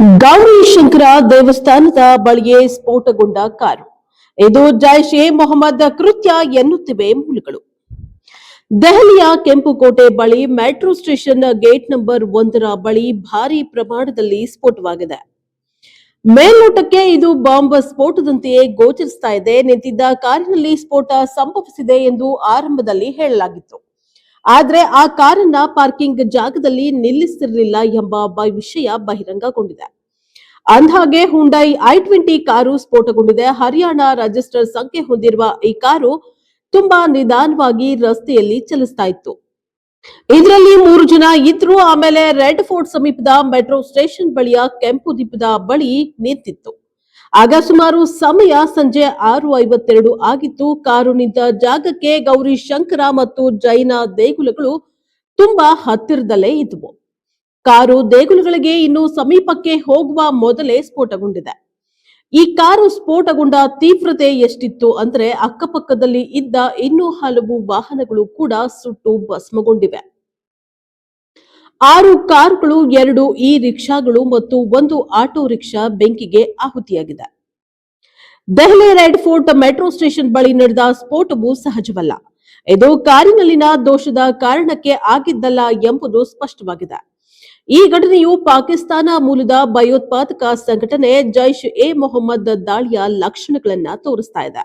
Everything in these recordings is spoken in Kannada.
ಗೌರಿ ಶಂಕರ ದೇವಸ್ಥಾನದ ಬಳಿಯೇ ಸ್ಫೋಟಗೊಂಡ ಕಾರು. ಇದು ಜೈಷ್ ಎ ಮೊಹಮ್ಮದ್ ಕೃತ್ಯ ಎನ್ನುತ್ತಿವೆ ಮೂಲಗಳು. ದೆಹಲಿಯ ಕೆಂಪುಕೋಟೆ ಬಳಿ ಮೆಟ್ರೋ ಸ್ಟೇಷನ್ ಗೇಟ್ ನಂಬರ್ ಒಂದರ ಬಳಿ ಭಾರಿ ಪ್ರಮಾಣದಲ್ಲಿ ಸ್ಫೋಟವಾಗಿದೆ. ಮೇಲ್ನೋಟಕ್ಕೆ ಇದು ಬಾಂಬ್ ಸ್ಫೋಟದಂತೆಯೇ ಗೋಚರಿಸ್ತಾ ಇದೆ. ನಿಂತಿದ್ದ ಕಾರಿನಲ್ಲಿ ಸ್ಫೋಟ ಸಂಭವಿಸಿದೆ ಎಂದು ಆರಂಭದಲ್ಲಿ ಹೇಳಲಾಗಿತ್ತು. ಆದ್ರೆ ಆ ಕಾರನ್ನ ಪಾರ್ಕಿಂಗ್ ಜಾಗದಲ್ಲಿ ನಿಲ್ಲಿಸಿರಲಿಲ್ಲ ಎಂಬ ವಿಷಯ ಬಹಿರಂಗಗೊಂಡಿದೆ. ಅಂದ್ಹಾಗೆ ಹುಂಡೈ ಐ ಟ್ವೆಂಟಿ ಕಾರು ಸ್ಫೋಟಗೊಂಡಿದೆ. ಹರಿಯಾಣ ರಜಿಸ್ಟರ್ ಸಂಖ್ಯೆ ಹೊಂದಿರುವ ಈ ಕಾರು ತುಂಬಾ ನಿಧಾನವಾಗಿ ರಸ್ತೆಯಲ್ಲಿ ಚಲಿಸ್ತಾ ಇತ್ತು. ಇದರಲ್ಲಿ ಮೂರು ಜನ ಇದ್ರು. ಆಮೇಲೆ ರೆಡ್ ಫೋರ್ಟ್ ಸಮೀಪದ ಮೆಟ್ರೋ ಸ್ಟೇಷನ್ ಬಳಿಯ ಕೆಂಪು ದೀಪದ ಬಳಿ ನಿಂತಿತ್ತು. ಆಗ ಸುಮಾರು ಸಮಯ ಸಂಜೆ ಆರು ಐವತ್ತೆರಡು ಆಗಿತ್ತು. ಕಾರು ನಿಂತ ಜಾಗಕ್ಕೆ ಗೌರಿ ಶಂಕರ ಮತ್ತು ಜೈನ ದೇಗುಲಗಳು ತುಂಬಾ ಹತ್ತಿರದಲ್ಲೇ ಇದ್ವು. ಕಾರು ದೇಗುಲಗಳಿಗೆ ಇನ್ನು ಸಮೀಪಕ್ಕೆ ಹೋಗುವ ಮೊದಲೇ ಸ್ಫೋಟಗೊಂಡಿದೆ. ಈ ಕಾರು ಸ್ಫೋಟಗೊಂಡ ತೀವ್ರತೆ ಎಷ್ಟಿತ್ತು ಅಂದ್ರೆ ಅಕ್ಕಪಕ್ಕದಲ್ಲಿ ಇದ್ದ ಇನ್ನೂ ಹಲವು ವಾಹನಗಳು ಕೂಡ ಸುಟ್ಟು ಭಸ್ಮಗೊಂಡಿವೆ. ಆರು ಕಾರ್ಗಳು, ಎರಡು ಇ ರಿಕ್ಷಾಗಳು ಮತ್ತು ಒಂದು ಆಟೋ ರಿಕ್ಷಾ ಬೆಂಕಿಗೆ ಆಹುತಿಯಾಗಿದೆ. Delhi red fort metro station ಬಳಿ ನಡೆದ ಸ್ಫೋಟವು ಸಹಜವಲ್ಲ. ಇದು ಕಾರಿನಲ್ಲಿನ ದೋಷದ ಕಾರಣಕ್ಕೆ ಆಗಿದ್ದಲ್ಲ ಎಂಬುದು ಸ್ಪಷ್ಟವಾಗಿದೆ. ಈ ಘಟನೆಯು ಪಾಕಿಸ್ತಾನ ಮೂಲದ ಭಯೋತ್ಪಾದಕ ಸಂಘಟನೆ ಜೈಷ್ ಎ ಮೊಹಮ್ಮದ್ ದಾಳಿಯ ಲಕ್ಷಣಗಳನ್ನ ತೋರಿಸ್ತಾ ಇದೆ.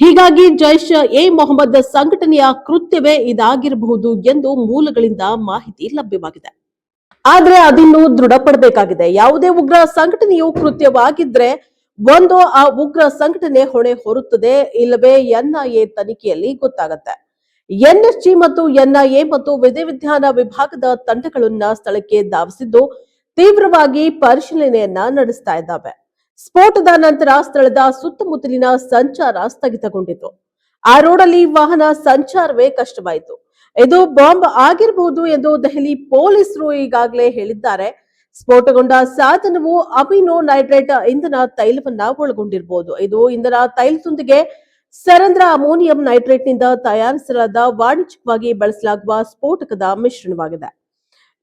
ಹೀಗಾಗಿ ಜೈಷ್ ಎ ಮೊಹಮ್ಮದ್ ಸಂಘಟನೆಯ ಕೃತ್ಯವೇ ಇದಾಗಿರಬಹುದು ಎಂದು ಮೂಲಗಳಿಂದ ಮಾಹಿತಿ ಲಭ್ಯವಾಗಿದೆ. ಆದ್ರೆ ಅದನ್ನು ದೃಢಪಡಬೇಕಾಗಿದೆ. ಯಾವುದೇ ಉಗ್ರ ಸಂಘಟನೆಯು ಕೃತ್ಯವಾಗಿದ್ರೆ ಒಂದು ಆ ಉಗ್ರ ಸಂಘಟನೆ ಹೊಣೆ ಹೊರುತ್ತದೆ ಇಲ್ಲವೇ ಎನ್ಐಎ ತನಿಖೆಯಲ್ಲಿ ಗೊತ್ತಾಗತ್ತೆ. ಎನ್ಎಸ್ಜಿ ಮತ್ತು ಎನ್ಐಎ ಮತ್ತು ವಿಧಿವಿಜ್ಞಾನ ವಿಭಾಗದ ತಂಡಗಳನ್ನ ಸ್ಥಳಕ್ಕೆ ಧಾವಿಸಿದ್ದು ತೀವ್ರವಾಗಿ ಪರಿಶೀಲನೆಯನ್ನ ನಡೆಸ್ತಾ ಇದ್ದಾವೆ. ಸ್ಫೋಟದ ನಂತರ ಸ್ಥಳದ ಸುತ್ತಮುತ್ತಲಿನ ಸಂಚಾರ ಸ್ಥಗಿತಗೊಂಡಿತು. ಆ ರೋಡಲ್ಲಿ ವಾಹನ ಸಂಚಾರವೇ ಕಷ್ಟವಾಯಿತು. ಇದು ಬಾಂಬ್ ಆಗಿರಬಹುದು ಎಂದು ದೆಹಲಿ ಪೊಲೀಸರು ಈಗಾಗಲೇ ಹೇಳಿದ್ದಾರೆ. ಸ್ಫೋಟಗೊಂಡ ಸಾಧನವು ಅಮಿನೋ ನೈಟ್ರೇಟ್ ಇಂಧನ ತೈಲವನ್ನ ಒಳಗೊಂಡಿರಬಹುದು ಇದು ಇಂಧನ ತೈಲದೊಂದಿಗೆ ಸರಂಧ್ರ ಅಮೋನಿಯಂ ನೈಟ್ರೇಟ್ನಿಂದ ತಯಾರಿಸಲಾದ ವಾಣಿಜ್ಯವಾಗಿ ಬಳಸಲಾಗುವ ಸ್ಫೋಟಕದ ಮಿಶ್ರಣವಾಗಿದೆ.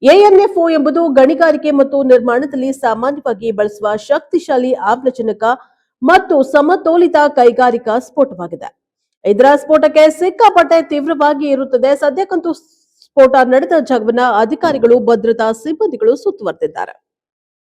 ಎಎನ್ಎಫ್ಒ ಎಂಬುದು ಗಣಿಗಾರಿಕೆ ಮತ್ತು ನಿರ್ಮಾಣದಲ್ಲಿ ಸಾಮಾನ್ಯವಾಗಿ ಬಳಸುವ ಶಕ್ತಿಶಾಲಿ ಆಮ್ಲಜನಕ ಮತ್ತು ಸಮತೋಲಿತ ಕೈಗಾರಿಕಾ ಸ್ಫೋಟವಾಗಿದೆ. ಇದರ ಸ್ಫೋಟಕ್ಕೆ ಸಿಕ್ಕಾಪಟ್ಟೆ ತೀವ್ರವಾಗಿ ಇರುತ್ತದೆ. ಸದ್ಯಕ್ಕಂತೂ ಸ್ಫೋಟ ನಡೆದ ಜಾಗವನ್ನ ಅಧಿಕಾರಿಗಳು, ಭದ್ರತಾ ಸಿಬ್ಬಂದಿಗಳು ಸುತ್ತುವರೆದಿದ್ದಾರೆ.